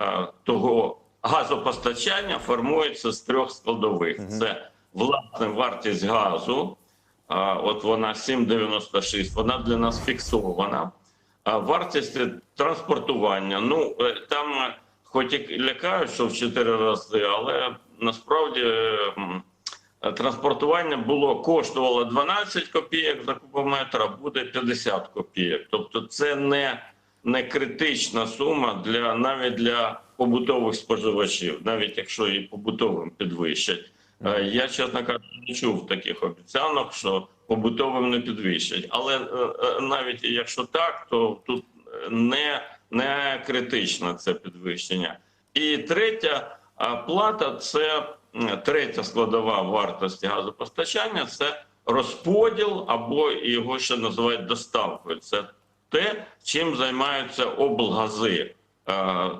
е, того газопостачання формується з трьох складових: це власне вартість газу. От вона 7,96, вона для нас фіксована. Вартість транспортування. Ну е, там, е, хоч і лякають, що в 4 рази, але насправді е, е, транспортування було коштувало 12 копійок за кубометр, а буде 50 копійок. Тобто, це не, не критична сума для навіть для побутових споживачів, навіть якщо і побутовим підвищать. Е, Я, чесно кажучи, не чув таких обіцянок, що побутовим не підвищать. Але е, е, навіть якщо так, то тут не, не критичне це підвищення. І третя плата це третя складова вартості газопостачання це розподіл або його ще називають доставкою. Це те, чим займаються облгази. Е,